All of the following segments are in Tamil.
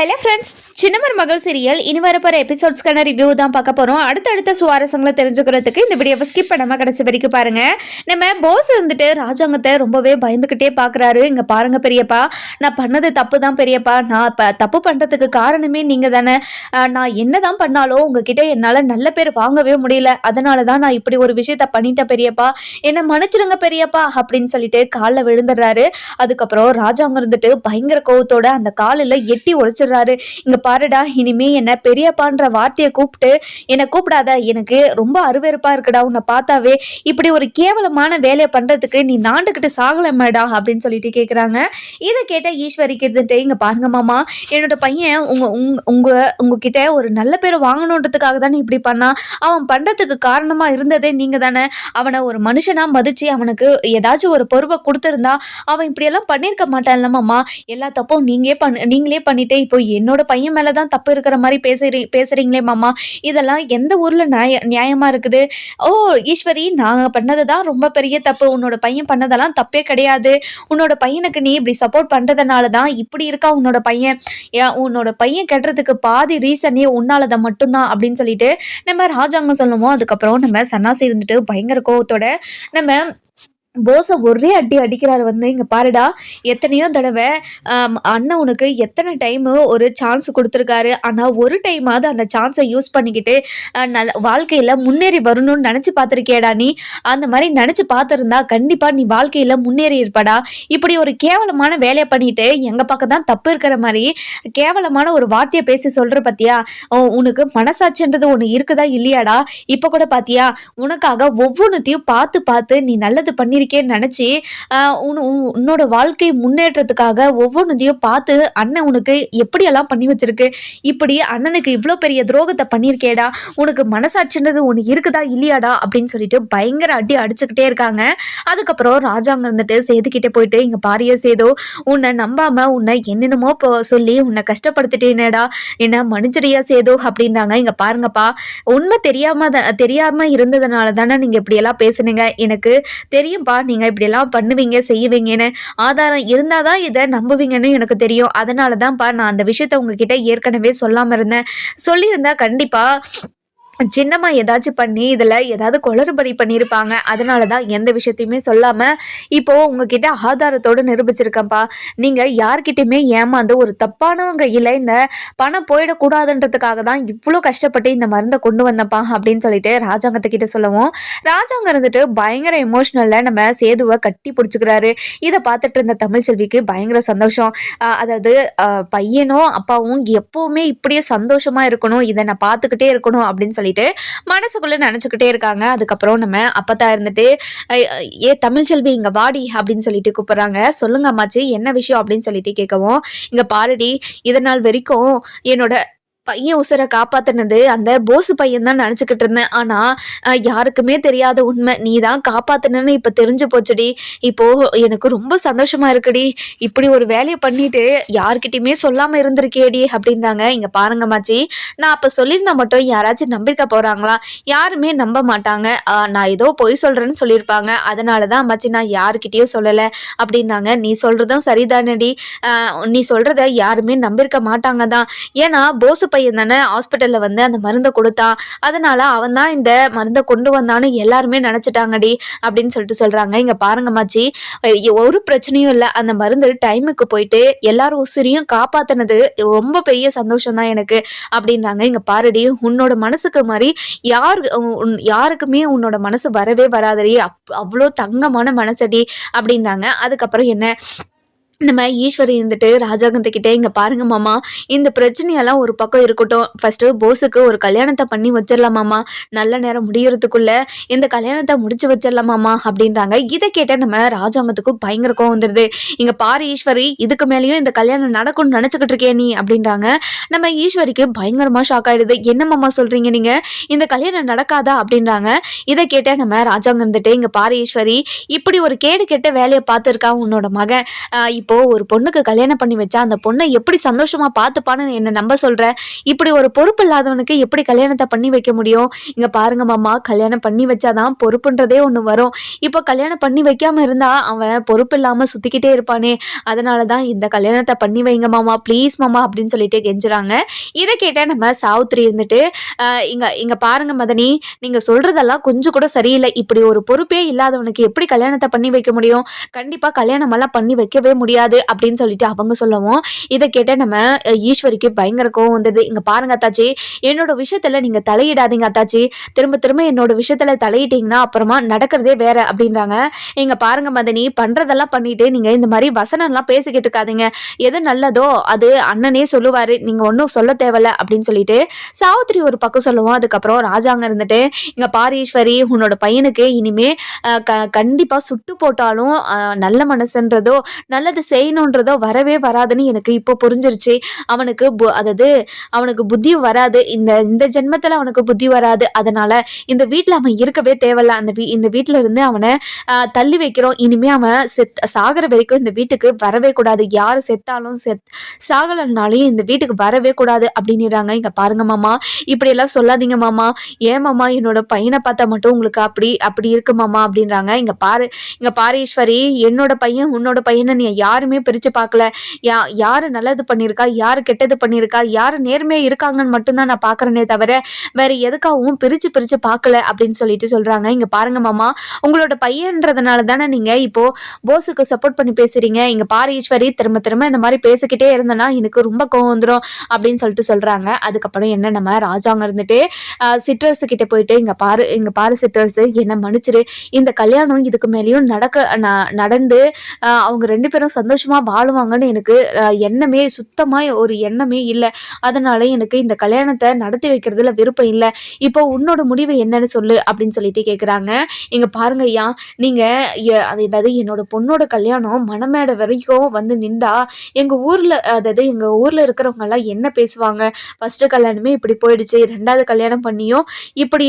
ஹலோ ஃப்ரெண்ட்ஸ் சின்னமர் மகள் சீரியல் இனி வரப்போகிற எபிசோட்ஸ்க்கான ரிவ்யூ தான் பார்க்க போகிறோம் அடுத்தடுத்த சுவாரஸ்யங்களை தெரிஞ்சுக்கிறதுக்கு இந்த வீடியோவை ஸ்கிப் பண்ணாமல் கடைசி வரைக்கும் பாருங்கள் நம்ம போஸ் வந்துட்டு ராஜாங்கத்தை ரொம்பவே பயந்துக்கிட்டே பார்க்குறாரு. இங்கே பாருங்க பெரியப்பா. நான் பண்ணது தப்பு தான் பெரியப்பா. நான் இப்போ தப்பு பண்ணுறதுக்கு காரணமே நீங்கள் தானே. நான் என்ன தான் பண்ணாலும் உங்ககிட்ட என்னால் நல்ல பேர் வாங்கவே முடியல. அதனால தான் நான் இப்படி ஒரு விஷயத்த பண்ணிட்டேன் பெரியப்பா. என்னை மன்னிச்சிடுங்க பெரியப்பா அப்படின்னு சொல்லிட்டு காலில் விழுந்துடுறாரு. அதுக்கப்புறம் ராஜாங்க இருந்துட்டு பயங்கர கோவத்தோட அந்த காலில் எட்டி உடைச்சிடுறாரு இங்க பாருடா இனிமே என்ன பெரியப்பான்ற வார்த்தையை கூப்பிட்டு என்னை கூப்பிடாத எனக்கு ரொம்ப அருவெருப்பா இருக்குடா உன்னை பார்த்தாவே. இப்படி ஒரு கேவலமான வேலையை பண்றதுக்கு நீ நாண்டுக்கிட்டு சாகலமேடா அப்படின்னு சொல்லிட்டு கேட்குறாங்க இதை கேட்ட ஈஸ்வரிக்கு இருந்துட்டு இங்க பாருங்க மாமா என்னோட பையன் உங்க உங் உங்க உங்ககிட்ட ஒரு நல்ல பேரை வாங்கணுன்றதுக்காக தானே இப்படி பண்ணா. அவன் பண்றதுக்கு காரணமா இருந்ததே நீங்க தானே. அவனை ஒரு மனுஷனா மதிச்சு அவனுக்கு ஏதாச்சும் ஒரு பொறுப்பை கொடுத்துருந்தா அவன் இப்படியெல்லாம் பண்ணியிருக்க மாட்டான்ல மாமா. எல்லா தப்பும் நீங்களே பண்ண நீங்களே பண்ணிட்டே இப்போ என்னோட பையன் மேலே தான் தப்பு இருக்கிற மாதிரி பேசுறீ பேசுகிறீங்களே மாமா. இதெல்லாம் எந்த ஊரில் நியாய நியாயமாக இருக்குது? ஓ ஈஸ்வரி நாங்கள் பண்ணது தான் ரொம்ப பெரிய தப்பு. உன்னோட பையன் பண்ணதெல்லாம் தப்பே கிடையாது. உன்னோட பையனுக்கு நீ இப்படி சப்போர்ட் பண்ணுறதுனால தான் இப்படி இருக்கா உன்னோட பையன்? உன்னோட பையன் கெட்டுறதுக்கு பாதி ரீசனே உன்னாலதை மட்டும்தான் அப்படின்னு சொல்லிட்டு நம்ம ராஜாங்க சொல்லுவோம். அதுக்கப்புறம் நம்ம சன்னாசி இருந்துட்டு பயங்கர கோவத்தோட நம்ம போஸை ஒரே அடி அடிக்கிறாரு வந்து இங்கே பாருடா எத்தனையோ தடவை அண்ணன் உனக்கு எத்தனை டைமு ஒரு சான்ஸ் கொடுத்துருக்காரு. ஆனால் ஒரு டைமாவது அந்த சான்ஸை யூஸ் பண்ணிக்கிட்டு நல் வாழ்க்கையில் முன்னேறி வரணும்னு நினச்சி பார்த்துருக்கேடா நீ. அந்த மாதிரி நினச்சி பார்த்துருந்தா கண்டிப்பாக நீ வாழ்க்கையில் முன்னேறி இருப்படா. இப்படி ஒரு கேவலமான வேலையை பண்ணிட்டு எங்கள் பக்கம் தான் தப்பு இருக்கிற மாதிரி கேவலமான ஒரு வார்த்தையை பேசி சொல்கிற பார்த்தியா உனக்கு மனசாட்சின்றது ஒன்று இருக்குதா இல்லையாடா? இப்போ கூட பார்த்தியா உனக்காக ஒவ்வொன்றுத்தையும் பார்த்து பார்த்து நீ நல்லது பண்ணி வாங்கியிருக்கேன்னு நினச்சி உன்னோட வாழ்க்கை முன்னேற்றத்துக்காக ஒவ்வொன்றதையும் பார்த்து அண்ணன் உனக்கு எப்படியெல்லாம் பண்ணி வச்சிருக்கு? இப்படி அண்ணனுக்கு இவ்வளோ பெரிய துரோகத்தை பண்ணியிருக்கேடா உனக்கு மனசாட்சின்றது ஒன்று இருக்குதா இல்லையாடா அப்படின்னு சொல்லிட்டு பயங்கர அடி அடிச்சுக்கிட்டே இருக்காங்க. அதுக்கப்புறம் ராஜாங்க இருந்துட்டு சேதுக்கிட்டே போயிட்டு இங்கே பாரிய சேதோ உன்னை நம்பாம உன்னை என்னென்னமோ இப்போ சொல்லி உன்னை கஷ்டப்படுத்திட்டேனேடா என்ன மன்னிச்சிடியா சேதோ? அப்படின்றாங்க இங்கே பாருங்கப்பா உண்மை தெரியாம த- தெரியாமல் இருந்ததுனால தானே நீங்கள் இப்படியெல்லாம் பேசுனீங்க. எனக்கு தெரியும் தெரியும்பா நீங்க இப்படியெல்லாம் பண்ணுவீங்க செய்வீங்கன்னு ஆதாரம் இருந்தாதான் இதை நம்புவீங்கன்னு எனக்கு தெரியும். அதனால தான்ப்பா நான் அந்த விஷயத்த உங்ககிட்ட ஏற்கனவே சொல்லாம இருந்தேன். சொல்லியிருந்தா கண்டிப்பா சின்னம்மா ஏதாச்சும் பண்ணி இதில் ஏதாவது குளறுபடி பண்ணியிருப்பாங்க அதனால தான் எந்த விஷயத்தையுமே சொல்லாமல் இப்போது உங்ககிட்ட ஆதாரத்தோடு நிரூபிச்சிருக்கேன்ப்பா. நீங்கள் யார்கிட்டையுமே ஏமாந்து ஒரு தப்பானவங்க இல்லை இந்த பணம் போயிடக்கூடாதுன்றதுக்காக தான் இவ்வளோ கஷ்டப்பட்டு இந்த மருந்தை கொண்டு வந்தப்பா அப்படின்னு சொல்லிட்டு ராஜாங்கத்துக்கிட்ட சொல்லவும் ராஜாங்க இருந்துட்டு பயங்கர எமோஷ்னலில் நம்ம சேதுவை கட்டி பிடிச்சிக்கிறாரு. இதை பார்த்துட்டு இருந்த தமிழ்ச்செல்விக்கு பயங்கர சந்தோஷம். அதாவது பையனும் அப்பாவும் எப்போவுமே இப்படியே சந்தோஷமாக இருக்கணும் இதை நான் பார்த்துக்கிட்டே இருக்கணும் அப்படின்னு சொல்லிட்டு மனசுக்குள்ள நினச்சிக்கிட்டே இருக்காங்க. அதுக்கப்புறம் நம்ம அப்பத்தா இருந்துட்டு ஏ தமிழ்ச்செல்வி இங்க வாடி அப்படின்னு சொல்லிட்டு கூப்பிடுறாங்க. சொல்லுங்க அம்மாச்சி என்ன விஷயம்? அப்படின்னு சொல்லிட்டு கேட்கவும் இங்க பாருடி இதனால் வரைக்கும் என்னோட பையன் உசுரை காப்பாத்தினது அந்த போஸ் பையன் தான் நினச்சிக்கிட்டு இருந்தேன். ஆனால் யாருக்குமே தெரியாத உண்மை. நீ தான் காப்பாத்தினன்னு இப்போ தெரிஞ்சு போச்சுடி. இப்போ எனக்கு ரொம்ப சந்தோஷமா இருக்குடி. இப்படி ஒரு வேலையை பண்ணிட்டு யார்கிட்டயுமே சொல்லாம இருந்திருக்கேடி அப்படின்றாங்க. இங்க பாருங்க மாச்சி. நான் அப்ப சொல்லியிருந்தா மட்டும் யாராச்சும் நம்பிக்க போறாங்களா? யாருமே நம்ப மாட்டாங்க. நான் ஏதோ பொய் சொல்றேன்னு சொல்லியிருப்பாங்க. அதனாலதான் அம்மாச்சி நான் யாருக்கிட்டயும் சொல்லலை அப்படின்னாங்க நீ சொல்றதும் சரிதானடி. நீ சொல்றத யாருமே நம்பியிருக்க மாட்டாங்க தான் ஏன்னா போசு பையன் தானே ஹாஸ்பிட்டல்ல வந்து அந்த மருந்தை கொடுத்தான் அதனால அவன் தான் இந்த மருந்தை கொண்டு வந்தான்னு எல்லாருமே நினைச்சிட்டாங்கடி அப்படின்னு சொல்லிட்டு சொல்றாங்க. இங்க பாருங்க மாச்சி ஒரு பிரச்சனையும் இல்லை. அந்த மருந்து டைமுக்கு போயிட்டு எல்லாரும் உசிரியும் காப்பாத்தினது ரொம்ப பெரிய சந்தோஷம் தான் எனக்கு அப்படின்றாங்க இங்க பாருடி உன்னோட மனசுக்கு மாதிரி யார் உன்- யாருக்குமே உன்னோட மனசு வரவே வராதடி. அப் அவ்வளோ தங்கமான மனசடி அப்படின்றாங்க அதுக்கப்புறம் என்ன நம்ம ஈஸ்வரி இருந்துட்டு ராஜாங்கத்துக்கிட்ட இங்கே பாருங்க மாமா இந்த பிரச்சனையெல்லாம் ஒரு பக்கம் இருக்கட்டும். ஃபஸ்ட்டு போஸுக்கு ஒரு கல்யாணத்தை பண்ணி வச்சிடலாமாமா நல்ல நேரம் முடியறதுக்குள்ளே இந்த கல்யாணத்தை முடிச்சு வச்சிடலாமாமா அப்படின்றாங்க. இதை கேட்ட நம்ம ராஜாங்கத்துக்கும் பயங்கர கோவம் வந்துடுது இங்கே பாரு ஈஸ்வரி இதுக்கு மேலேயும் இந்த கல்யாணம் நடக்கும்னு நினச்சிக்கிட்டு இருக்கே நீ? அப்படின்றாங்க. நம்ம ஈஸ்வரிக்கு பயங்கரமாக ஷாக் ஆகிடுது என்ன மாமா நீங்கள் இந்த கல்யாணம் நடக்காதா? அப்படின்றாங்க. இதை கேட்ட நம்ம ராஜாங்க இருந்துட்டு இங்கே பாரு ஈஸ்வரி இப்படி ஒரு கேடு கெட்ட வேலையை பார்த்துருக்கா உன்னோட மகன். இப்போ ஒரு பொண்ணுக்கு கல்யாணம் பண்ணி வச்சா அந்த பொண்ணை எப்படி சந்தோஷமா பார்த்துப்பான்னு என்ன நம்ப சொல்ற? இப்படி ஒரு பொறுப்பு இல்லாதவனுக்கு எப்படி கல்யாணத்தை பண்ணி வைக்க முடியும்? இங்க பாருங்க மாமா கல்யாணம் பண்ணி வச்சாதான் பொறுப்புன்றதே ஒன்று வரும். இப்போ கல்யாணம் பண்ணி வைக்காம இருந்தா அவன் பொறுப்பு இல்லாம சுத்திக்கிட்டே இருப்பானே. அதனால தான் இந்த கல்யாணத்தை பண்ணி வைங்க மாமா ப்ளீஸ் மாமா அப்படின்னு சொல்லிட்டு கெஞ்சுறாங்க. இதை கேட்ட நம்ம சாவுத்திரி இருந்துட்டு இங்க இங்க பாருங்க மதனி நீங்க சொல்றதெல்லாம் கொஞ்சம் கூட சரியில்லை. இப்படி ஒரு பொறுப்பே இல்லாதவனுக்கு எப்படி கல்யாணத்தை பண்ணி வைக்க முடியும்? கண்டிப்பா கல்யாணம் எல்லாம் பண்ணி வைக்கவே முடியாது. அப்படின்னு சொல்லிட்டு அவங்க சொல்லவும் இதை கேட்ட நம்ம ஈஸ்வரிக்கு பயங்கர கோவம் வந்தது. இங்க பாருங்க அத்தாச்சி என்னோட விஷயத்துல நீங்க தலையிடாதீங்க அத்தாச்சி. திரும்ப திரும்ப என்னோட விஷயத்துல தலையிட்டீங்கன்னா அப்புறமா நடக்கிறதே வேற அப்படின்றாங்க. இங்க பாருங்க மதனி பண்றதெல்லாம் பண்ணிட்டு நீங்க இந்த மாதிரி வசனம்லாம் பேசிக்கிட்டு இருக்காதீங்க. எது நல்லதோ அது அண்ணனே சொல்லுவாரு. நீங்க ஒன்றும் சொல்ல தேவையில்ல அப்படின்னு சொல்லிட்டு சாவித்திரி ஒரு பக்கம் சொல்லுவோம் அதுக்கப்புறம் ராஜாங்க இருந்துட்டு இங்க பாரு ஈஸ்வரி உன்னோட பையனுக்கு இனிமே க கண்டிப்பா சுட்டு போட்டாலும் நல்ல மனசுன்றதோ நல்லது செய்யணுன்றதோ வரவே வராதுன்னு எனக்கு இப்போ புரிஞ்சிருச்சு. அவனுக்கு பு- அதாவது அவனுக்கு புத்தி வராது. இந்த இந்த ஜென்மத்தில் அவனுக்கு புத்தி வராது. அதனால இந்த வீட்டில் அவன் இருக்கவே தேவையில்ல. அந்த வீ இந்த வீட்டில் இருந்து அவனை தள்ளி வைக்கிறோம். இனிமே அவன் செத் சாகிற வரைக்கும் இந்த வீட்டுக்கு வரவே கூடாது. யார் செத்தாலும் செத் சாகலனாலையும் இந்த வீட்டுக்கு வரவே கூடாது அப்படின்னுறாங்க. இங்கே பாருங்க மாமா. இப்படி எல்லாம் சொல்லாதீங்க மாமா. ஏன் மாமா? என்னோட பையனை பார்த்தா மட்டும் உங்களுக்கு அப்படி அப்படி இருக்கு மாமா அப்படின்றாங்க. இங்கே பாரு இங்கே பாரீஸ்வரி என்னோட பையன் உன்னோட பையனை நீ யாருமே பிரித்து பார்க்கல. யா யார் நல்லது பண்ணியிருக்கா யார் கெட்டது பண்ணியிருக்கா யார் நேர்மையாக இருக்காங்கன்னு மட்டும்தான் நான் பார்க்குறேனே தவிர வேறு எதுக்காகவும் பிரித்து பிரித்து பார்க்கல அப்படின்னு சொல்லிட்டு சொல்கிறாங்க இங்கே பாருங்க மாமா உங்களோட பையன்றதுனால தானே நீங்கள் இப்போது போஸுக்கு சப்போர்ட் பண்ணி பேசுறீங்க. இங்கே பாரு ஈஸ்வரி திரும்ப திரும்ப இந்த மாதிரி பேசிக்கிட்டே இருந்தேன்னா எனக்கு ரொம்ப கோவம் வந்துடும் அப்படின்னு சொல்லிட்டு சொல்கிறாங்க அதுக்கப்புறம் என்ன நம்ம ராஜாங்க இருந்துட்டு சிட்ரஸ் கிட்டே போயிட்டு இங்கே பாரு இங்கே பாரு சிட்ரஸ் என்ன மன்னிச்சிரு. இந்த கல்யாணம் இதுக்கு மேலேயும் நடக்க ந- நடந்து அவங்க ரெண்டு பேரும் சந்தோஷம் சந்தோஷமாக வாழுவாங்கன்னு எனக்கு எண்ணமே சுத்தமாக ஒரு எண்ணமே இல்லை. அதனால எனக்கு இந்த கல்யாணத்தை நடத்தி வைக்கிறதுல விருப்பம் இல்லை. இப்போ உன்னோட முடிவு என்னன்னு சொல்லு அப்படின்னு சொல்லிட்டு கேட்குறாங்க இங்கே பாருங்க ஐயா நீங்கள் அது அதாவது என்னோட பொண்ணோட கல்யாணம் மணமேடை வரைக்கும் வந்து நின்றா எங்கள் ஊரில் அதாவது எங்கள் ஊரில் இருக்கிறவங்கெல்லாம் என்ன பேசுவாங்க? ஃபஸ்ட்டு கல்யாணமே இப்படி போயிடுச்சு ரெண்டாவது கல்யாணம் பண்ணியும் இப்படி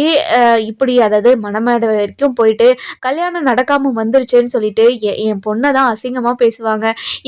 இப்படி அதாவது மணமேடை வரைக்கும் போயிட்டு கல்யாணம் நடக்காமல் வந்துருச்சேன்னு சொல்லிட்டு எ- என் பொண்ணை தான் அசிங்கமாக பேசுவாங்க.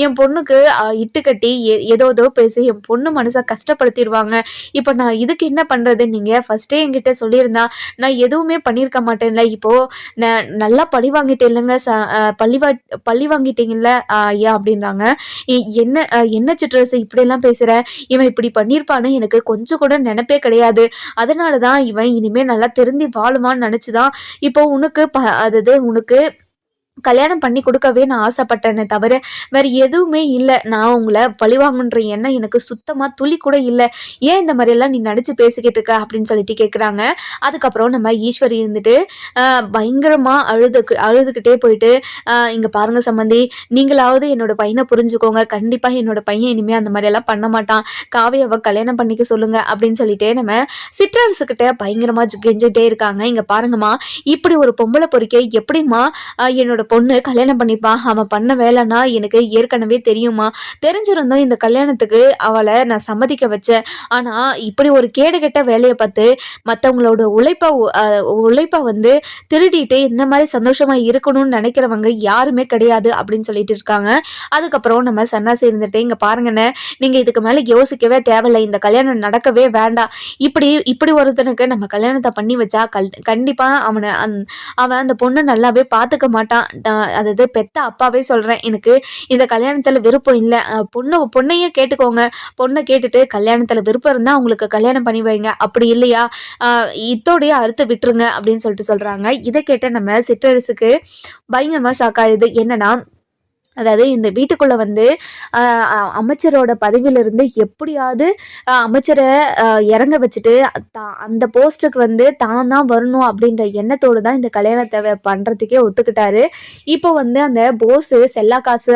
என் பொண்ணுக்கு இட்டு கட்டி எ- ஏதோ ஏதோ பேசி என் பொண்ணு மனசை கஷ்டப்படுத்திடுவாங்க. இப்போ நான் இதுக்கு என்ன பண்ணுறது நீங்கள் ஃபஸ்ட்டே என்கிட்ட சொல்லியிருந்தா நான் எதுவுமே பண்ணியிருக்க மாட்டேன்ல. இப்போ நான் நல்லா பழி வாங்கிட்டேன் இல்லைங்க ச பள்ளி பழி வா பழி வாங்கிட்டீங்கல்ல ஐயா அப்படின்றாங்க. இ- என்ன என்ன சிட்ரஸ் இப்படியெல்லாம் பேசுகிறேன் இவன் இப்படி பண்ணியிருப்பான்னு எனக்கு கொஞ்சம் கூட நினப்பே கிடையாது. அதனால தான் இவன் இனிமேல் நல்லா திருந்தி வாழுமான்னு நினச்சி தான் இப்போ உனக்கு ப அதாவது உனக்கு கல்யாணம் பண்ணி கொடுக்கவே நான் ஆசைப்பட்டேனே தவிர வேற எதுவுமே இல்லை. நான் உங்களை பழிவாங்கன்ற எண்ணம் எனக்கு சுத்தமாக துளி கூட இல்லை. ஏன் இந்த மாதிரியெல்லாம் நீ நடித்து பேசிக்கிட்டு இருக்க அப்படின்னு சொல்லிட்டு கேட்குறாங்க அதுக்கப்புறம் நம்ம ஈஸ்வரி இருந்துட்டு பயங்கரமாக அழுது அழுதுகிட்டே போயிட்டு இங்கே பாருங்கள் பாருங்க சம்மந்தி நீங்களாவது என்னோட பையனை புரிஞ்சுக்கோங்க. கண்டிப்பாக என்னோட பையன் இனிமேல் அந்த மாதிரியெல்லாம் பண்ண மாட்டான். காவியாவை கல்யாணம் பண்ணிக்க சொல்லுங்க. அப்படின்னு சொல்லிட்டு நம்ம சிற்றரசுக்கிட்ட பயங்கரமாக கெஞ்சிட்டே இருக்காங்க. இங்கே பாருங்கம்மா இப்படி ஒரு பொம்பளை பொறிக்க எப்படிம்மா என்னோட என்னோட பொண்ணு கல்யாணம் பண்ணிப்பா. அவன் பண்ண வேலைன்னா எனக்கு ஏற்கனவே தெரியுமா? தெரிஞ்சிருந்தோம் இந்த கல்யாணத்துக்கு அவளை நான் சம்மதிக்க வச்சேன். ஆனால் இப்படி ஒரு கேடுகெட்ட வேலையை பார்த்து மற்றவங்களோட உழைப்பை உழைப்பை வந்து திருடிட்டு இந்த மாதிரி சந்தோஷமாக இருக்கணும்னு நினைக்கிறவங்க யாருமே கிடையாது அப்படின்னு சொல்லிட்டு இருக்காங்க. அதுக்கப்புறம் நம்ம சன்னாசி இருந்துட்டு இங்கே பாருங்கண்ணே நீங்கள் இதுக்கு மேலே யோசிக்கவே தேவையில்லை. இந்த கல்யாணம் நடக்கவே வேண்டாம். இப்படி இப்படி ஒருத்தனுக்கு நம்ம கல்யாணத்தை பண்ணி வச்சா கல் கண்டிப்பாக அவனை அந் அவன் அந்த பொண்ணை நல்லாவே பார்த்துக்க மாட்டான். அதாவது பெத்த அப்பாவே சொல்கிறேன் எனக்கு இந்த கல்யாணத்தில் விருப்பம் இல்லை. பொண்ணு பொண்ணையும் கேட்டுக்கோங்க. பொண்ணை கேட்டுட்டு கல்யாணத்தில் விருப்பம் இருந்தால் உங்களுக்கு கல்யாணம் பண்ணி வைங்க. அப்படி இல்லையா? இத்தோடைய அறுத்து விட்டுருங்க அப்படின்னு சொல்லிட்டு சொல்கிறாங்க இதை கேட்ட நம்ம சிற்றரசுக்கு பயங்கரமாக ஷாக் ஆகிடுது என்னன்னா அதாவது இந்த வீட்டுக்குள்ள வந்து அமைச்சரோட பதவியிலிருந்து எப்படியாவது அமைச்சரை இறங்க வச்சுட்டு அந்த போஸ்ட்டுக்கு வந்து தான் தான் வரணும் அப்படின்ற எண்ணத்தோடு தான் இந்த கல்யாணத்தை பண்ணுறதுக்கே ஒத்துக்கிட்டாரு. இப்போ வந்து அந்த போஸு செல்லா காசு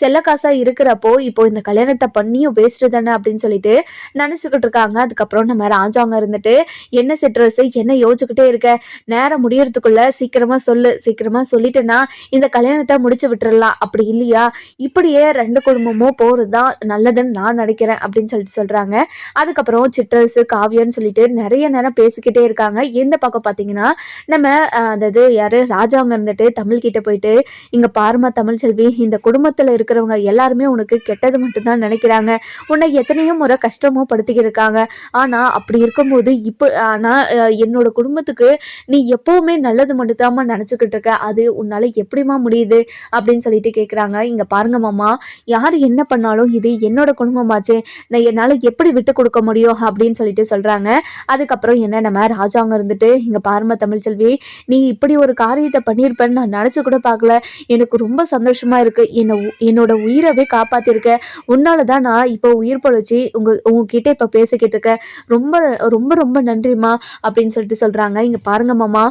செல்ல காசாக இருக்கிறப்போ இப்போ இந்த கல்யாணத்தை பண்ணியும் வேஸ்ட்டு தானே அப்படின்னு சொல்லிட்டு நினச்சிக்கிட்டு இருக்காங்க. அதுக்கப்புறம் நம்ம ராஜாங்க இருந்துட்டு என்ன சிட்ரஸ் என்ன யோசிச்சுக்கிட்டே இருக்க? நேரம் முடியறதுக்குள்ள சீக்கிரமாக சொல்லு சீக்கிரமாக சொல்லிட்டேன்னா இந்த கல்யாணத்தை முடிச்சு விட்டுறலாம். அப்படி இல்லையா? இப்படியே ரெண்டு குடும்பமும் போகிறது தான் நல்லதுன்னு நான் நினைக்கிறேன் அப்படின்னு சொல்லிட்டு சொல்கிறாங்க அதுக்கப்புறம் சிட்ரஸு காவியன்னு சொல்லிட்டு நிறைய நேரம் பேசிக்கிட்டே இருக்காங்க. எந்த பக்கம் பார்த்தீங்கன்னா நம்ம அதாவது யார்? ராஜாங்க இருந்துட்டு தமிழ்கிட்ட போயிட்டு இங்கே பாருமா தமிழ் செல்வி இந்த குடும்பத்தில் இருக்கிறவங்க எல்லாருமே உனக்கு கெட்டது மட்டும்தான் நினைக்கிறாங்க. உன்னை எத்தனையோ முறை கஷ்டமும் படுத்திக்கிருக்காங்க ஆனால் அப்படி இருக்கும்போது இப்போ ஆனால் என்னோட குடும்பத்துக்கு நீ எப்போவுமே நல்லது மட்டும்தாம்மா நினச்சிக்கிட்டு இருக்க. அது உன்னால் எப்படிம்மா முடியுது? அப்படின்னு சொல்லிட்டு கேட்குறாங்க இங்கே பாருங்க மாமா யார் என்ன பண்ணாலும் இது என்னோட குடும்பமாச்சே நான் என்னால் எப்படி விட்டு கொடுக்க முடியும் அப்படின்னு சொல்லிட்டு சொல்கிறாங்க அதுக்கப்புறம் என்ன நம்ம ராஜாங்க இருந்துட்டு இங்கே பாருமா தமிழ்ச்செல்வி நீ இப்படி ஒரு காரியத்தை பண்ணியிருப்பேன்னு நான் நினச்சி கூட பார்க்கல. எனக்கு ரொம்ப சந்தோஷமாக இருக்குது என்னை உ- என்னோட உயிரவே காப்பாற்றிருக்க உன்னால தான் நான் இப்போ உயிர் பொழைச்சி உங்கள் உங்ககிட்ட இப்போ பேசிக்கிட்டு இருக்கேன் ரொம்ப ரொம்ப ரொம்ப நன்றிம்மா அப்படின்னு சொல்லிட்டு சொல்கிறாங்க இங்கே பாருங்க மாமா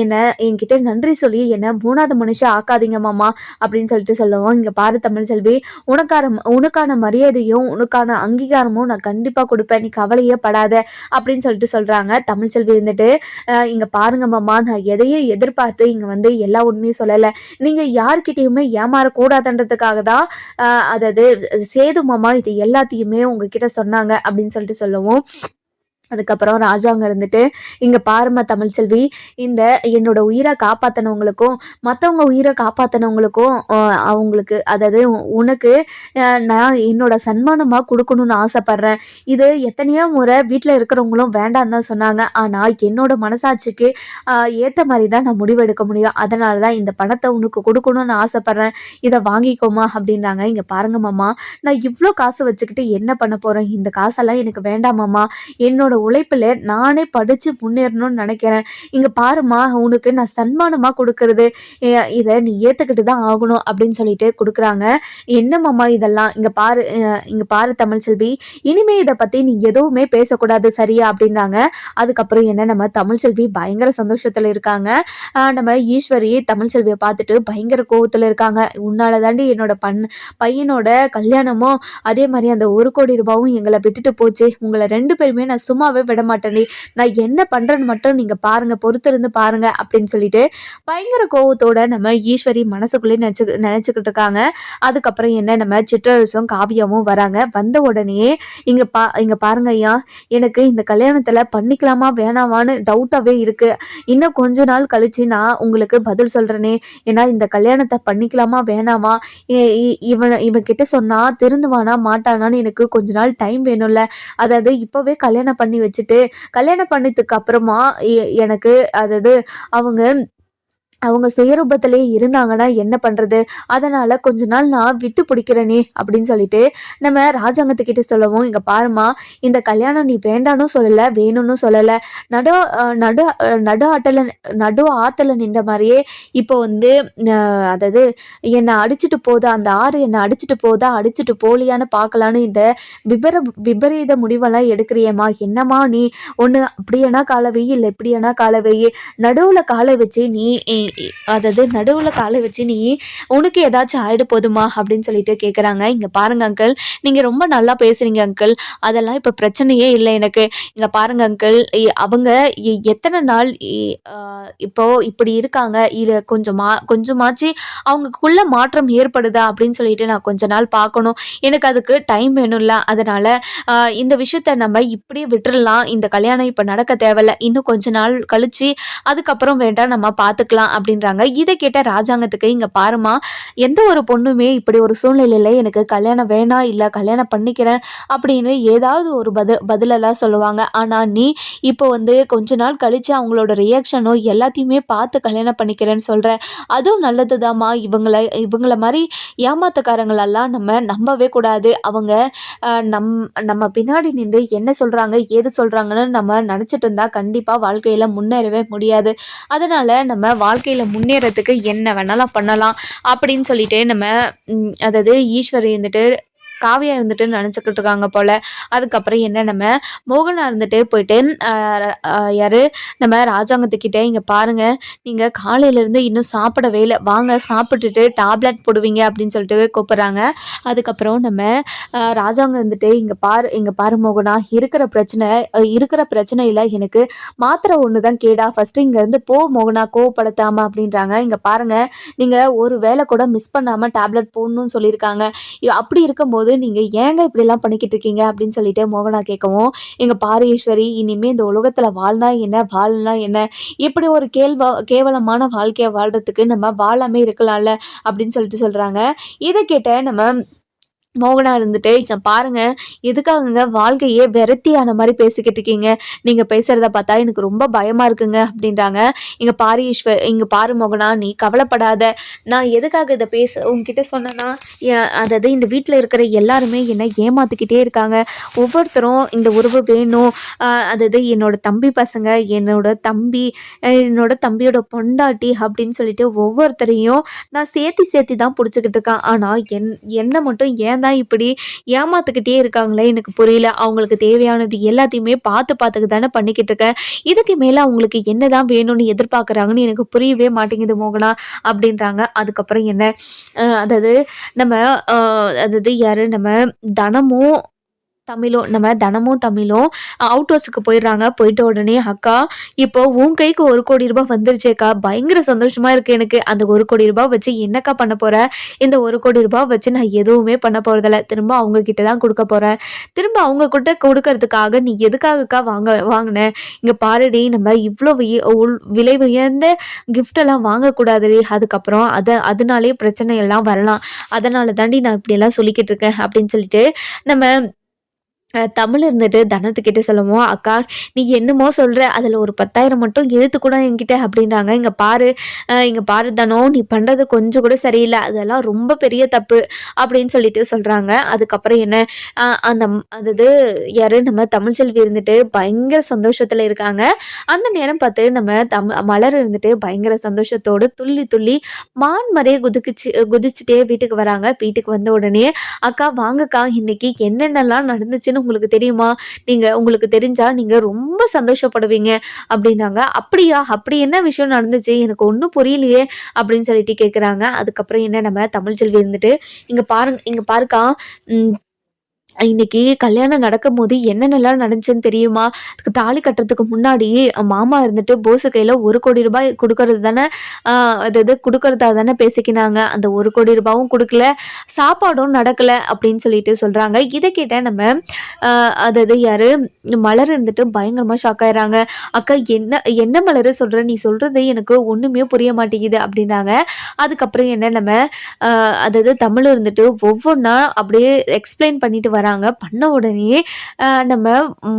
என்னை என்கிட்ட நன்றி சொல்லி என்னை மூணாவது மனுஷன் ஆக்காதீங்க மாமா அப்படின்னு சொல்லிட்டு சொல்லவும். இங்கே பாரு தமிழ் செல்வி உனக்கான உனக்கான மரியாதையும் உனக்கான அங்கீகாரமும் நான் கண்டிப்பாக கொடுப்பேன். நீ கவலையே படாத அப்படின்னு சொல்லிட்டு சொல்கிறாங்க தமிழ்செல்வி இருந்துட்டு. இங்கே இங்க பாருங்க மாமா நான் எதையும் எதிர்பார்த்து இங்க வந்து எல்லா உண்மையும் சொல்லலை. நீங்க யார்கிட்டயுமே ஏமாறக்கூடாதுன்றதுக்காக தான் அதாவது சேது மாமா இது எல்லாத்தையுமே உங்ககிட்ட சொன்னாங்க அப்படின்னு சொல்லிட்டு சொல்லவும். அதுக்கப்புறம் ராஜாங்க இருந்துட்டு இங்கே பாருமா தமிழ்செல்வி இந்த என்னோட உயிரை காப்பாற்றினவங்களுக்கும் மற்றவங்க உயிரை காப்பாற்றினவங்களுக்கும் அவங்களுக்கு அதாவது உனக்கு நான் என்னோட சன்மானமாக கொடுக்கணும்னு ஆசைப்பட்றேன். இது எத்தனையோ முறை வீட்டில் இருக்கிறவங்களும் வேண்டாம் தான் சொன்னாங்க. ஆனால் என்னோட மனசாட்சிக்கு ஏற்ற மாதிரி தான் நான் முடிவெடுக்க முடியும். அதனால தான் இந்த பணத்தை உனக்கு கொடுக்கணும்னு ஆசைப்பட்றேன். இதை வாங்கிக்கோமா அப்படின்றாங்க. இங்கே பாருங்க மாமா நான் இவ்வளோ காசு வச்சுக்கிட்டு என்ன பண்ண போகிறேன் இந்த காசெல்லாம் எனக்கு வேண்டாமாம்மா என்னோட என்னோட உழைப்பில் நானே படித்து முன்னேறணும்னு நினைக்கிறேன். இங்கே பாருமா உனக்கு நான் சன்மானமாக கொடுக்கறது இதை நீ ஏற்றுக்கிட்டு தான் ஆகணும் அப்படின்னு சொல்லிட்டு கொடுக்குறாங்க. என்னம்மாம்மா இதெல்லாம்? இங்கே பாரு இங்கே பாரு தமிழ்செல்வி இனிமே இதை பற்றி நீ எதுவுமே பேசக்கூடாது சரியா? அப்படின்னாங்க அதுக்கப்புறம் என்ன நம்ம தமிழ்செல்வி பயங்கர சந்தோஷத்தில் இருக்காங்க. நம்ம ஈஸ்வரி தமிழ் செல்வியை பார்த்துட்டு பயங்கர கோவத்தில் இருக்காங்க. உன்னால தாண்டி என்னோட பண் பையனோட கல்யாணமும் அதே மாதிரி அந்த ஒரு கோடி ரூபாவும் எங்களை விட்டுட்டு போச்சு. உங்களை ரெண்டு பேருமே நான் சும்மா சும்மாவே விட மாட்டேனே நான் என்ன பண்ணுறேன்னு மட்டும் நீங்கள் பாருங்கள் பொறுத்திருந்து பாருங்க அப்படின்னு சொல்லிட்டு பயங்கர கோவத்தோட நம்ம ஈஸ்வரி மனசுக்குள்ளே நினச்சி நினச்சிக்கிட்டு இருக்காங்க. அதுக்கப்புறம் என்ன நம்ம சிற்றரசும் காவியாவும் வராங்க. வந்த உடனே இங்கே பா இங்கே பாருங்க ஐயா எனக்கு இந்த கல்யாணத்தில் பண்ணிக்கலாமா வேணாமான்னு டவுட்டாகவே இருக்குது இன்னும் கொஞ்ச நாள் கழிச்சு நான் உங்களுக்கு பதில் சொல்கிறேனே ஏன்னா இந்த கல்யாணத்தை பண்ணிக்கலாமா வேணாமா? இ- இவன் இவன் கிட்ட சொன்னா திருந்துவானா மாட்டானான்னு எனக்கு கொஞ்ச நாள் டைம் வேணும்ல. அதாவது இப்போவே கல்யாணம் பண்ணி வச்சுட்டு கல்யாணம் பண்ணதுக்கு அப்புறமா எ- எனக்கு அதாவது அவங்க அவங்க சுயரூபத்திலே இருந்தாங்கன்னா என்ன பண்ணுறது அதனால் கொஞ்ச நாள் நான் விட்டு பிடிக்கிறேனே அப்படின்னு சொல்லிட்டு நம்ம ராஜாங்கத்துக்கிட்ட சொல்லவும் இங்கே பாருமா இந்த கல்யாணம் நீ வேண்டானும் சொல்லலை வேணும்னு சொல்லலை. நடு நடு நடு ஆட்டில் நடு ஆற்றுல நின்ற மாதிரியே இப்போ வந்து அதாவது என்னை அடிச்சுட்டு போதா அந்த ஆறு என்னை அடிச்சிட்டு போதா அடிச்சிட்டு போலியான்னு பார்க்கலான்னு இந்த விபர விபரீத முடிவெல்லாம் எடுக்கிறியேம்மா. என்னம்மா நீ? ஒன்று அப்படியானா காலை இல்லை இப்படியானா காலை நடுவில் காலை வச்சு நீ அதாவது நடுவில் காலை வச்சு நீ உனக்கு ஏதாச்சும் ஆயிட போதுமா? அப்படின்னு சொல்லிட்டு கேட்குறாங்க இங்கே பாருங்க அங்கிள் நீங்கள் ரொம்ப நல்லா பேசுகிறீங்க அங்கிள் அதெல்லாம் இப்போ பிரச்சனையே இல்லை எனக்கு. இங்கே பாருங்க அங்கிள் இ- அவங்க எத்தனை நாள் இ- இப்படி இருக்காங்க. இது கொஞ்சமா கொஞ்சமாச்சு அவங்களுக்குள்ள மாற்றம் ஏற்படுதா அப்படின்னு சொல்லிட்டு நான் கொஞ்ச நாள் பார்க்கணும். எனக்கு அதுக்கு டைம் வேணும்ல. இல்லை அதனால் இந்த விஷயத்த நம்ம இப்படியே விட்டுறலாம். இந்த கல்யாணம் இப்போ நடக்க தேவையில்ல. இன்னும் கொஞ்ச நாள் கழித்து அதுக்கப்புறம் வேண்டாம். நம்ம பார்த்துக்கலாம் அப்படின்றாங்க. இதை கேட்ட ராஜாங்கத்துக்கு இங்கே பாருமா எந்த ஒரு பொண்ணுமே இப்படி ஒரு சூழ்நிலையில் எனக்கு கல்யாணம் வேணாம் இல்லை கல்யாணம் பண்ணிக்கிறேன் அப்படின்னு ஏதாவது ஒரு பதில் பதிலெல்லாம் சொல்லுவாங்க. ஆனால் நீ இப்போ வந்து கொஞ்ச நாள் கழித்து அவங்களோட ரியாக்ஷனோ எல்லாத்தையுமே பார்த்து கல்யாணம் பண்ணிக்கிறேன்னு சொல்கிற அதுவும் நல்லது தாம்மா இவங்களை இவங்கள மாதிரி ஏமாத்தக்காரங்களெல்லாம் நம்ம நம்பவே கூடாது. அவங்க நம் நம்ம பின்னாடி நின்று என்ன சொல்கிறாங்க ஏது சொல்கிறாங்கன்னு நம்ம நினச்சிட்டு இருந்தால் கண்டிப்பாக வாழ்க்கையில் முன்னேறவே முடியாது. அதனால் நம்ம வாழ்க்கையில் முன்னேறத்துக்கு என்ன வேணாலும் பண்ணலாம் அப்படின்னு சொல்லிட்டு நம்ம அதாவது ஈஸ்வரி இருந்துட்டு காவியா இருந்துட்டு நினச்சிக்கிட்டு இருக்காங்க போல். அதுக்கப்புறம் என்ன நம்ம மோகனா இருந்துட்டு போயிட்டு யார்? நம்ம ராஜாங்கத்துக்கிட்டே இங்கே பாருங்கள் நீங்கள் காலையிலேருந்து இன்னும் சாப்பிடவே இல்லை. வாங்க சாப்பிட்டுட்டு டேப்லெட் போடுவீங்க அப்படின்னு சொல்லிட்டு கூப்பிட்றாங்க. அதுக்கப்புறம் நம்ம ராஜாங்க இருந்துட்டு இங்கே பாரு இங்கே பாரு மோகனா இருக்கிற பிரச்சனை இருக்கிற பிரச்சனையில் எனக்கு மாத்திரை ஒன்று தான் கேடா ஃபஸ்ட்டு இங்கேருந்து போ மோகனா கோவப்படுத்தாமல் அப்படின்றாங்க. இங்கே பாருங்கள் நீங்கள் ஒரு வேலை கூட மிஸ் பண்ணாமல் டேப்லெட் போடணும்னு சொல்லியிருக்காங்க. அப்படி இருக்கும்போது நீங்கள் ஏங்க இப்படிலாம் பண்ணிக்கிட்டு இருக்கீங்க அப்படின்னு சொல்லிட்டு மோகனா கேட்கவும் எங்கள் பாரீஸ்வரி இனிமேல் இந்த உலகத்தில் வாழ்ந்தா என்ன வாழ்னா என்ன? இப்படி ஒரு கேள்வா கேவலமான வாழ்க்கையை வாழ்கிறதுக்கு நம்ம வாழாமே இருக்கலாம்ல? அப்படின்னு சொல்லிட்டு சொல்கிறாங்க இதை கேட்ட நம்ம மோகனா இருந்துட்டு இங்கே பாருங்க எதுக்காகங்க வாழ்க்கையே வெரத்தியான மாதிரி பேசிக்கிட்டு இருக்கீங்க? நீங்கள் பேசுகிறத பார்த்தா எனக்கு ரொம்ப பயமாக இருக்குங்க அப்படின்றாங்க. இங்கே பாரு ஈஸ்வர் இங்கே பாரு மோகனா நீ கவலைப்படாத. நான் எதுக்காக இதை பேச உங்ககிட்ட சொன்னேன்னா அதாவது இந்த வீட்டில் இருக்கிற எல்லாருமே என்னை ஏமாற்றிக்கிட்டே இருக்காங்க. ஒவ்வொருத்தரும் இந்த உறவு வேணும். அதாவது என்னோட தம்பி பசங்க என்னோட தம்பி என்னோட தம்பியோட பொண்டாட்டி அப்படின்னு சொல்லிட்டு ஒவ்வொருத்தரையும் நான் சேர்த்து சேர்த்தி தான் பிடிச்சிக்கிட்டு இருக்கேன். ஆனால் என் என்னை மட்டும் ஏன் தான் இப்படி ஏமாத்துக்கிட்டே இருக்காங்களே? எனக்கு புரியல. அவங்களுக்கு தேவையானது எல்லாத்தையுமே பார்த்து பார்த்துக்கு தானே பண்ணிக்கிட்டு இருக்கேன் இதுக்கு மேலே அவங்களுக்கு என்ன தான் வேணும்னு எதிர்பார்க்குறாங்கன்னு எனக்கு புரியவே மாட்டேங்குது மோகனா அப்படின்றாங்க. அதுக்கப்புறம் என்ன? அதாவது நம்ம அதாவது யார்? நம்ம தனமும் தமிழும் நம்ம தினமும் தமிழும் அவுட் ஹவுஸுக்கு போயிடுறாங்க. போயிட்ட உடனே அக்கா இப்போ உன் கைக்கு ஒரு கோடி ரூபாய் வந்துருச்சேக்கா பயங்கர சந்தோஷமா இருக்கு எனக்கு. அந்த ஒரு கோடி ரூபாய் வச்சு என்னக்கா பண்ண போற? இந்த ஒரு கோடி ரூபாய் வச்சு நான் எதுவுமே பண்ண போறதில்ல. திரும்ப அவங்க கிட்ட தான் கொடுக்க போறேன் திரும்ப அவங்க கிட்ட கொடுக்கறதுக்காக நீ எதுக்காகக்கா வாங்க வாங்கின? இங்க பாருடி நம்ம இவ்வளோ விலை உயர்ந்த கிஃப்ட் எல்லாம் வாங்கக்கூடாது அதுக்கப்புறம் அதை அதனாலே பிரச்சனை எல்லாம் வரலாம். அதனால தாண்டி நான் இப்படியெல்லாம் சொல்லிக்கிட்டு இருக்கேன் அப்படின்னு சொல்லிட்டு நம்ம தமிழ் இருந்துட்டு தனத்துக்கிட்ட சொல்லுவோம் அக்கா நீ என்னமோ சொல்கிற அதில் ஒரு பத்தாயிரம் மட்டும் எழுத்து கூட என்கிட்ட அப்படின்றாங்க. இங்கே பாரு இங்கே பாரு தனம் நீ பண்ணுறது கொஞ்சம் கூட சரியில்லை அதெல்லாம் ரொம்ப பெரிய தப்பு அப்படின்னு சொல்லிட்டு சொல்கிறாங்க அதுக்கப்புறம் என்ன அந்த அது யார் நம்ம தமிழ்ச்செல்வி இருந்துட்டு பயங்கர சந்தோஷத்தில் இருக்காங்க. அந்த நேரம் பார்த்து நம்ம தம் மலர் இருந்துட்டு பயங்கர சந்தோஷத்தோடு துள்ளி துள்ளி மான் மறைய குதிக்குச்சு குதிச்சுட்டே வீட்டுக்கு வராங்க. வீட்டுக்கு வந்த உடனே அக்கா வாங்கக்கா இன்னைக்கு என்னென்னலாம் நடந்துச்சுன்னு உங்களுக்கு தெரியுமா? நீங்கள் உங்களுக்கு தெரிஞ்சால் நீங்கள் ரொம்ப சந்தோஷப்படுவீங்க அப்படின்னாங்க. அப்படியா? அப்படி என்ன விஷயம் நடந்துச்சு? எனக்கு ஒன்றும் புரியலையே அப்படின்னு சொல்லிட்டு கேட்குறாங்க அதுக்கப்புறம் என்ன நம்ம தமிழ் செல்வி இருந்துட்டு இங்கே பாருங்க இங்கே பாருக்கா இன்னைக்கு கல்யாணம் நடக்கும் போது என்னென்னலாம் நடந்துச்சுன்னு தெரியுமா? அதுக்கு தாலி கட்டுறதுக்கு முன்னாடி மாமா இருந்துட்டு போசு கையில் ஒரு கோடி ரூபாய் கொடுக்கறது தானே அதாவது கொடுக்கறதா தானே பேசிக்கினாங்க. அந்த ஒரு கோடி ரூபாயும் கொடுக்கல சாப்பாடும் நடக்கலை அப்படின்னு சொல்லிட்டு சொல்கிறாங்க இதை கேட்டால் நம்ம அதாவது யார்? மலர் இருந்துட்டு பயங்கரமாக ஷாக் ஆயிடுறாங்க. அக்கா என்ன என்ன மலர் சொல்கிற நீ சொல்கிறது எனக்கு ஒன்றுமே புரிய மாட்டேங்குது அப்படின்னாங்க. அதுக்கப்புறம் என்ன நம்ம அதாவது தமிழ் இருந்துட்டு ஒவ்வொன்றா அப்படியே எக்ஸ்பிளைன் பண்ணிட்டு வர வராங்க. பண்ண உடனே நம்ம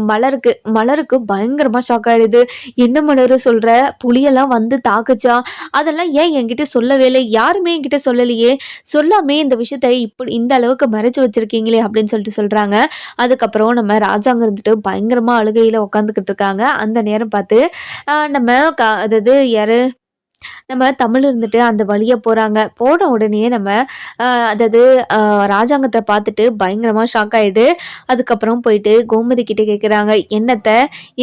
மலருக்கு மலருக்கு பயங்கரமாக ஷாக் ஆகிடுது என்ன மலர் சொல்கிற புளியெல்லாம் வந்து தாக்குச்சா? அதெல்லாம் ஏன் என்கிட்ட சொல்லவே இல்லை? யாருமே என்கிட்ட சொல்லலையே. சொல்லாமே இந்த விஷயத்த இப்படி இந்த அளவுக்கு மறைச்சு வச்சிருக்கீங்களே அப்படின்னு சொல்லிட்டு சொல்கிறாங்க அதுக்கப்புறம் நம்ம ராஜாங்க இருந்துட்டு பயங்கரமாக அழுகையில் உட்காந்துக்கிட்டு இருக்காங்க. அந்த நேரம் பார்த்து நம்ம க அதாவது யார்? நம்ம தமிழ் இருந்துட்டு அந்த வழியாக போகிறாங்க போன உடனே நம்ம அதாவது ராஜாங்கத்தை பார்த்துட்டு பயங்கரமாக ஷாக் ஆகிட்டு அதுக்கப்புறம் போயிட்டு கோமதி கிட்டே கேட்குறாங்க என்னத்தை?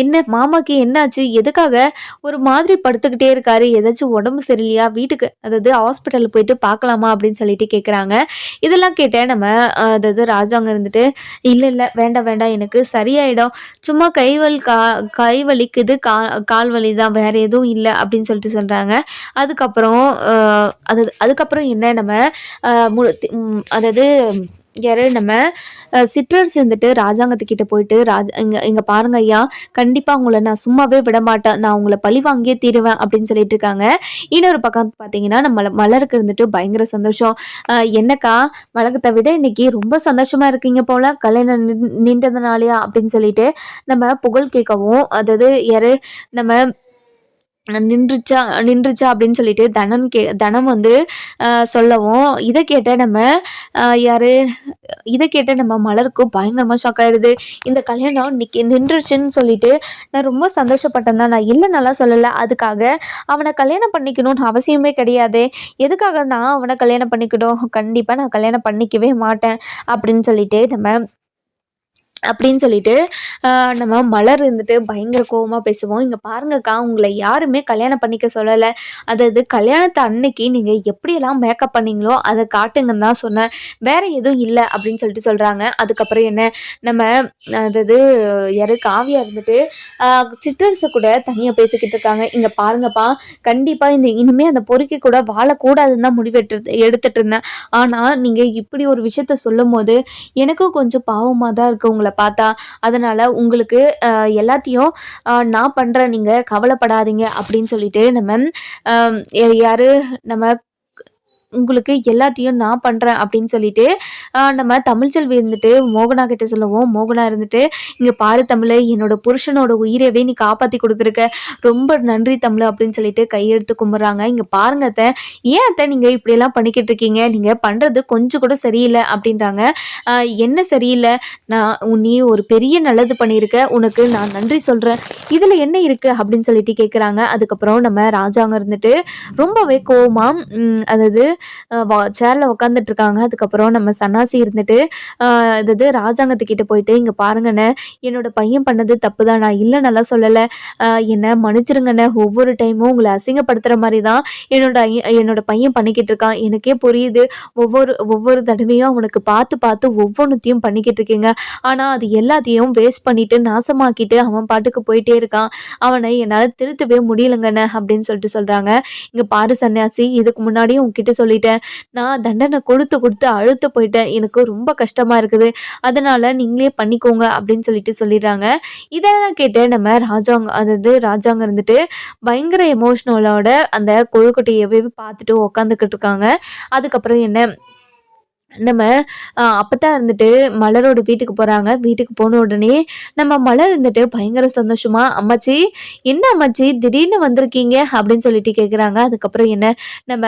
என்ன மாமாக்கு என்னாச்சு? எதுக்காக? ஒரு மாதிரி படுத்துக்கிட்டே இருக்காரு. ஏதாச்சும் உடம்பு சரியில்லையா? வீட்டுக்கு அதாவது ஹாஸ்பிட்டலில் போயிட்டு பார்க்கலாமா? அப்படின்னு சொல்லிட்டு கேட்குறாங்க இதெல்லாம் கேட்டேன் நம்ம அதாவது ராஜாங்க இருந்துட்டு இல்லை இல்லை வேண்டாம் வேண்டாம். எனக்கு சரியாயிடும். சும்மா கைவல் கா கை வலிக்குது கா கால் வலி தான் வேறு எதுவும் இல்லை. அப்படின்னு சொல்லிட்டு சொல்கிறாங்க அதுக்கப்புறம் அது அதுக்கப்புறம் என்ன நம்ம அதாவது யாரு நம்ம சிற்றரசு இருந்துட்டு ராஜாங்கத்துக்கிட்ட போயிட்டு ராஜா இங்கே இங்கே பாருங்க ஐயா கண்டிப்பாக உங்களை நான் சும்மாவே விட மாட்டேன். நான் உங்களை பழி வாங்கியே தீருவேன் அப்படின்னு சொல்லிட்டு இருக்காங்க. இன்னொரு பக்கம் பார்த்தீங்கன்னா நம்ம மலருக்கு இருந்துட்டு பயங்கர சந்தோஷம். என்னக்கா மலகத்தை விட இன்னைக்கு ரொம்ப சந்தோஷமா இருக்கீங்க போல கல்யாணம் நின்றதுனாலயா அப்படின்னு சொல்லிட்டு நம்ம புகழ் கேட்கவும் அதாவது யாரு நம்ம நின்றுச்சா நின்றுச்சா அப்படின்னு சொல்லிட்டு தனன் கே தனம் வந்து சொல்லவும் இதை கேட்ட நம்ம யார் யாரு இதை கேட்ட நம்ம மலருக்கும் பயங்கரமாக ஷாக் ஆயிடுது. இந்த கல்யாணம் நிக்க நின்றுச்சுன்னு சொல்லிட்டு நான் ரொம்ப சந்தோஷப்பட்டேன் தான். நான் இல்லை நல்லா சொல்லலை. அதுக்காக அவனை கல்யாணம் பண்ணிக்கணும்னு அவசியமே கிடையாது. எதுக்காக நான் அவனை கல்யாணம் பண்ணிக்கணும்? கண்டிப்பாக நான் கல்யாணம் பண்ணிக்கவே மாட்டேன் அப்படின்னு சொல்லிட்டு நம்ம அப்படின்னு சொல்லிட்டு நம்ம மலர் இருந்துட்டு பயங்கர கோவமாக பேசுவோம். இங்கே பாருங்கக்கா உங்களை யாருமே கல்யாணம் பண்ணிக்க சொல்லலை. அதாவது கல்யாணத்தை அன்னைக்கு நீங்கள் எப்படியெல்லாம் மேக்கப் பண்ணீங்களோ அதை காட்டுங்கன்னு தான் சொன்னேன். வேற எதுவும் இல்லை அப்படின்னு சொல்லிட்டு சொல்கிறாங்க அதுக்கப்புறம் என்ன நம்ம அதாவது யாரு காவியா இருந்துட்டு சிட்டர்ஸை சிற்றரசு கூட தனியாக பேசிக்கிட்டு இருக்காங்க. இங்கே பாருங்கப்பா கண்டிப்பாக இந்த இனிமே அந்த பொறுக்கி கூட வாழக்கூடாதுன்னு தான் முடிவெட்டு எடுத்துட்டு இருந்தேன். ஆனால் நீங்கள் இப்படி ஒரு விஷயத்த சொல்லும் போது எனக்கும் கொஞ்சம் பாவமாக தான் இருக்குது உங்களை பார்த்தா அதனால் உங்களுக்கு எல்லாத்தையும் நான் பண்ணுறேன் நீங்கள் கவலைப்படாதீங்க அப்படின்னு சொல்லிட்டு நம்ம யார் நம்ம உங்களுக்கு எல்லாத்தையும் நான் பண்ணுறேன் அப்படின்னு சொல்லிட்டு நம்ம தமிழ்ச்செல்வி இருந்துட்டு மோகனா கிட்ட சொல்லுவோம். மோகனா இருந்துட்டு இங்கே பாரு தமிழ் என்னோட புருஷனோட உயிரவே நீ காப்பாற்றி கொடுத்துருக்க. ரொம்ப நன்றி தமிழ் அப்படின்னு சொல்லிட்டு கையெடுத்து கும்பிட்றாங்க. இங்கே பாருங்க அத்தை ஏன் அத்தை நீங்கள் இப்படியெல்லாம் பண்ணிக்கிட்டு இருக்கீங்க? நீங்கள் பண்ணுறது கொஞ்சம் கூட சரியில்லை அப்படின்றாங்க. என்ன சரியில்லை? நான் நீ ஒரு பெரிய நல்லது பண்ணியிருக்க. உனக்கு நான் நன்றி சொல்கிறேன் இதில் என்ன இருக்குது அப்படின்னு சொல்லிட்டு கேட்குறாங்க அதுக்கப்புறம் நம்ம ராஜாங்க இருந்துட்டு ரொம்பவே கோபமாக அதாவது சேரில் உட்காந்துட்டு இருக்காங்க அதுக்கப்புறம் நம்ம சன்னாசி இருந்துட்டு இது ராஜாங்கத்துக்கிட்ட போயிட்டு இங்கே பாருங்கண்ணே என்னோட பையன் பண்ணது தப்பு தான் நான் இல்லை நல்லா சொல்லலை என்னை மன்னிச்சிருங்கண்ணே ஒவ்வொரு டைமும் உங்களை அசிங்கப்படுத்துகிற மாதிரி தான் என்னோட என்னோட பையன் பண்ணிக்கிட்டு இருக்கான் எனக்கே புரியுது. ஒவ்வொரு ஒவ்வொரு தடவையும் அவனுக்கு பார்த்து பார்த்து ஒவ்வொன்றுத்தையும் பண்ணிக்கிட்டு இருக்கீங்க ஆனால் அது எல்லாத்தையும் வேஸ்ட் பண்ணிட்டு நாசமாக்கிட்டு அவன் பாட்டுக்கு போயிட்டே இருக்கான். அவனை என்னால் திருத்தவே முடியலங்கண்ணே அப்படின்னு சொல்லிட்டு சொல்கிறாங்க இங்கே பாரு சன்னியாசி இதுக்கு முன்னாடியும் உங்ககிட்ட சொல்லிட்டேன். நான் தண்டனை கொடுத்து கொடுத்து அழுத்து போயிட்டேன். எனக்கு ரொம்ப கஷ்டமாக இருக்குது. அதனால் நீங்களே பண்ணிக்கோங்க அப்படின்னு சொல்லிட்டு சொல்லிடுறாங்க. இதெல்லாம் கேட்டு நம்ம ராஜாங்க அதாவது ராஜாங்க இருந்துட்டு பயங்கர எமோஷ்னலோட அந்த கொழுக்கட்டையவே பார்த்துட்டு உக்காந்துக்கிட்டு இருக்காங்க. அதுக்கப்புறம் என்ன? நம்ம அப்போ தான் இருந்துட்டு மலரோட வீட்டுக்கு போகிறாங்க வீட்டுக்கு போன உடனே நம்ம மலர் இருந்துட்டு பயங்கர சந்தோஷமா அம்மாச்சி என்ன அம்மாச்சி திடீர்னு வந்திருக்கீங்க? அப்படின்னு சொல்லிட்டு கேட்குறாங்க அதுக்கப்புறம் என்ன நம்ம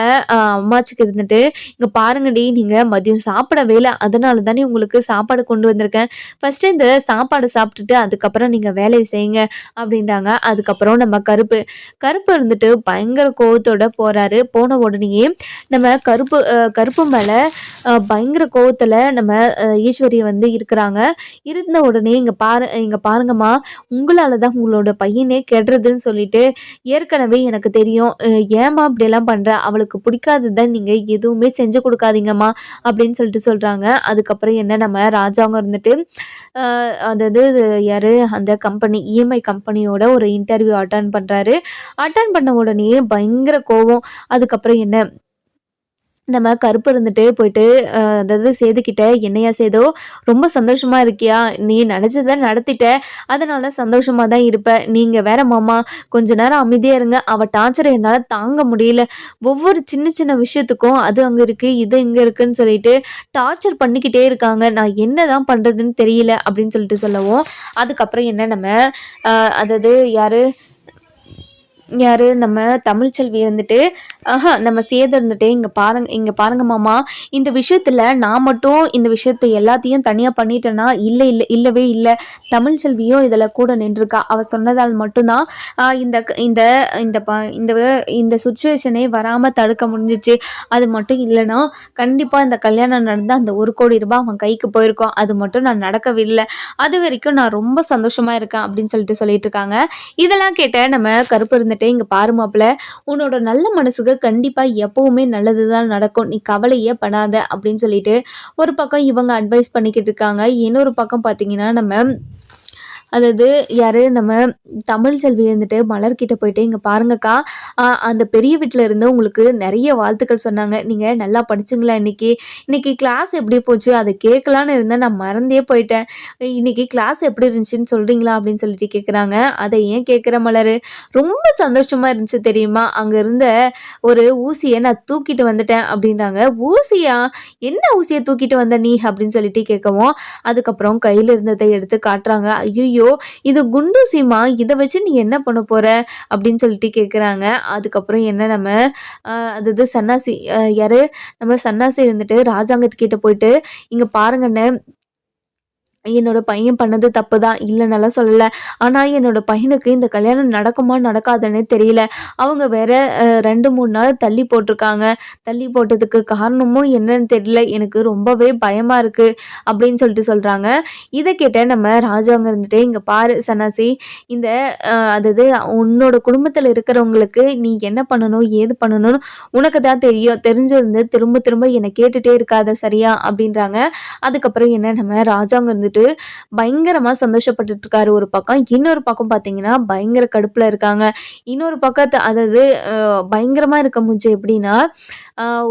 அம்மாச்சிக்கு இருந்துட்டு இங்கே பாருங்கடி நீங்கள் மதியம் சாப்பிடவே இல்லை அதனால தானே உங்களுக்கு சாப்பாடு கொண்டு வந்திருக்கேன். ஃபஸ்ட்டு இந்த சாப்பாடு சாப்பிட்டுட்டு அதுக்கப்புறம் நீங்கள் வேலையை செய்யுங்க அப்படின்றாங்க. அதுக்கப்புறம் நம்ம கருப்பு கருப்பு இருந்துட்டு பயங்கர கோவத்தோட போகிறாரு போன உடனேயே நம்ம கருப்பு கருப்பு மேலே பயங்கர கோவத்தில் நம்ம ஈஸ்வரி வந்து இருக்கிறாங்க. இருந்த உடனே இங்கே பாரு இங்கே பாருங்கம்மா உங்களால் தான் உங்களோட பையனே கெடுறதுன்னு சொல்லிட்டு ஏற்கனவே எனக்கு தெரியும் ஏமா அப்படியெல்லாம் பண்ணுற அவளுக்கு பிடிக்காததை நீங்கள் எதுவுமே செஞ்சு கொடுக்காதீங்கம்மா அப்படின்னு சொல்லிட்டு சொல்கிறாங்க அதுக்கப்புறம் என்ன நம்ம ராஜாங்க இருந்துட்டு அதாவது யார் அந்த கம்பெனி இஎம்ஐ கம்பெனியோட ஒரு இன்டர்வியூ அட்டன் பண்ணுறாரு அட்டன் பண்ண உடனே பயங்கர கோவம். அதுக்கப்புறம் என்ன நம்ம கருப்பு இருந்துட்டு போயிட்டு அதாவது சேதுக்கிட்ட என்னையா சேதோ ரொம்ப சந்தோஷமாக இருக்கியா? நீ நினச்சதை நடத்திட்ட. அதனால சந்தோஷமாக தான் இருப்ப. நீங்கள் வேற மாமா கொஞ்ச நேரம் அமைதியாக இருங்க. அவள் டார்ச்சரை என்னால் தாங்க முடியல. ஒவ்வொரு சின்ன சின்ன விஷயத்துக்கும் அது அங்கே இருக்குது இது இங்கே இருக்குன்னு சொல்லிட்டு டார்ச்சர் பண்ணிக்கிட்டே இருக்காங்க. நான் என்ன தான் பண்ணுறதுன்னு தெரியல அப்படின்னு சொல்லிட்டு சொல்லவும் அதுக்கப்புறம் என்ன நம்ம அதாவது யார் யார்? நம்ம தமிழ்ச்செல்வி இருந்துட்டு ஆஹா நம்ம சேது இருந்துட்டு இங்கே பாருங்க இங்கே பாருங்க மாமா இந்த விஷயத்தில் நான் மட்டும் இந்த விஷயத்தை எல்லாத்தையும் தனியாக பண்ணிட்டேன்னா இல்லை இல்லை இல்லவே இல்லை. தமிழ்ச்செல்வியும் இதில் கூட நின்றுருக்கா அவள் சொன்னதால் மட்டும்தான் இந்த இந்த இந்த ப இந்த இந்த சுச்சுவேஷனே வராமல் தடுக்க முடிஞ்சிச்சு. அது மட்டும் இல்லைன்னா கண்டிப்பாக இந்த கல்யாணம் நடந்தால் அந்த ஒரு கோடி ரூபாய் அவன் கைக்கு போயிருக்கோம். அது மட்டும் நான் நடக்கவில்லை. அது வரைக்கும் நான் ரொம்ப சந்தோஷமாக இருக்கேன் அப்படின்னு சொல்லிட்டு சொல்லிட்டு இருக்காங்க. இதெல்லாம் கேட்ட நம்ம கருப்பு இருந்துட்டு இங்கே பாரு மாப்பிள்ள உன்னோட நல்ல மனசுக்கு கண்டிப்பாக எப்போவுமே நல்லது தான் நடக்கும். நீ கவலையே படாத அப்படின்னு சொல்லிட்டு ஒரு பக்கம் இவங்க அட்வைஸ் பண்ணிக்கிட்டு இருக்காங்க. இன்னொரு பக்கம் பார்த்தீங்கன்னா நம்ம அதாவது யாரு நம்ம தமிழ் செல்வி இருந்துட்டு மலர்கிட்ட போயிட்டு இங்கே பாருங்கக்கா அந்த பெரிய வீட்டில் இருந்து உங்களுக்கு நிறைய வாழ்த்துக்கள் சொன்னாங்க. நீங்கள் நல்லா படிச்சுங்களா இன்னைக்கு? இன்னைக்கு கிளாஸ் எப்படி போச்சு? அதை கேட்கலான்னு இருந்தேன். நான் மறந்தே போயிட்டேன். இன்னைக்கு கிளாஸ் எப்படி இருந்துச்சுன்னு சொல்கிறீங்களா அப்படின்னு சொல்லிட்டு கேட்குறாங்க அதை ஏன் கேட்குற மலர்? ரொம்ப சந்தோஷமாக இருந்துச்சு தெரியுமா? அங்கே இருந்த ஒரு ஊசியை நான் தூக்கிட்டு வந்துட்டேன் அப்படின்றாங்க. ஊசியா? என்ன ஊசியை தூக்கிட்டு வந்த நீ? அப்படின்னு சொல்லிட்டு கேட்கவும் அதுக்கப்புறம் கையில் இருந்ததை எடுத்து காட்டுறாங்க. ஐயோ ஐயோ இது குண்டூசிமா இதை வச்சு நீ என்ன பண்ண போற? அப்படின்னு சொல்லிட்டு கேட்குறாங்க அதுக்கப்புறம் என்ன நம்ம அதாவது சன்னாசி யார் யாரு? நம்ம சன்னாசி இருந்துட்டு ராஜாங்கத்துக்கிட்ட போயிட்டு இங்கே பாருங்கண்ணே என்னோட பையன் பண்ணது தப்பு தான் இல்லைன்னெல்லாம் சொல்லலை. ஆனால் என்னோட பையனுக்கு இந்த கல்யாணம் நடக்குமா நடக்காதுன்னு தெரியல. அவங்க வேற ரெண்டு மூணு நாள் தள்ளி போட்டிருக்காங்க. தள்ளி போட்டதுக்கு காரணமும் என்னன்னு தெரியல. எனக்கு ரொம்பவே பயமாக இருக்குது அப்படின்னு சொல்லிட்டு சொல்கிறாங்க இதை கேட்ட நம்ம ராஜாங்க இருந்துட்டு இங்கே பாரு சனாசி இந்த அதாவது உன்னோட குடும்பத்தில் இருக்கிறவங்களுக்கு நீ என்ன பண்ணணும் ஏது பண்ணணும்னு உனக்கு தான் தெரியும். தெரிஞ்சிருந்து திரும்ப திரும்ப என்னை கேட்டுட்டே இருக்காத சரியா? அப்படின்றாங்க. அதுக்கப்புறம் என்ன நம்ம ராஜாங்க இருந்துட்டு பயங்கரமாக சந்தோஷப்பட்டுட்டு இருக்காரு ஒரு பக்கம். இன்னொரு பக்கம் பார்த்தீங்கன்னா பயங்கர கடுப்பில் இருக்காங்க. இன்னொரு பக்கத்து அதாவது பயங்கரமாக இருக்க முடிஞ்சு எப்படின்னா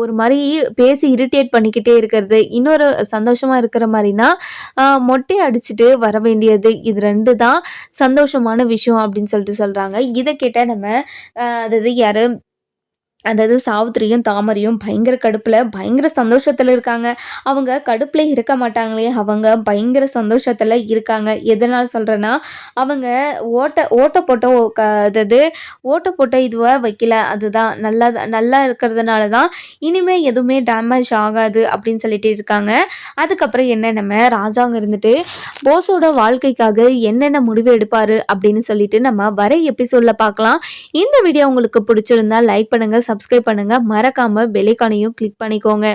ஒரு மாதிரி பேசி இரிட்டேட் பண்ணிக்கிட்டே இருக்கிறது. இன்னொரு சந்தோஷமாக இருக்கிற மாதிரினா மொட்டை அடிச்சுட்டு வர வேண்டியது. இது ரெண்டு தான் சந்தோஷமான விஷயம் அப்படின்னு சொல்லிட்டு சொல்கிறாங்க இதை கேட்டால் நம்ம அதாவது யாரும் அதாவது சாவித்திரியும் தாமரையும் பயங்கர கடுப்பில் பயங்கர சந்தோஷத்தில் இருக்காங்க. அவங்க கடுப்பில் இருக்க மாட்டாங்களே அவங்க பயங்கர சந்தோஷத்தில் இருக்காங்க. எதனால் சொல்கிறேன்னா அவங்க ஓட்ட ஓட்ட போட்ட க- அதாவது ஓட்ட போட்ட இதுவை வைக்கல அதுதான். நல்லா நல்லா இருக்கிறதுனால தான் இனிமேல் எதுவுமே டேமேஜ் ஆகாது அப்படின்னு சொல்லிட்டு இருக்காங்க. அதுக்கப்புறம் என்ன நம்ம ராஜாங்க இருந்துட்டு போஸோட வாழ்க்கைக்காக என்னென்ன முடிவு எடுப்பார்? அப்படின்னு சொல்லிட்டு நம்ம வர எபிசோடில் பார்க்கலாம். இந்த வீடியோ உங்களுக்கு பிடிச்சிருந்தா லைக் பண்ணுங்கள் சப்ஸ்கிரைப் பண்ணுங்கள் மறக்காமல் பெல்லைக்கானையும் கிளிக் பண்ணிக்கோங்க.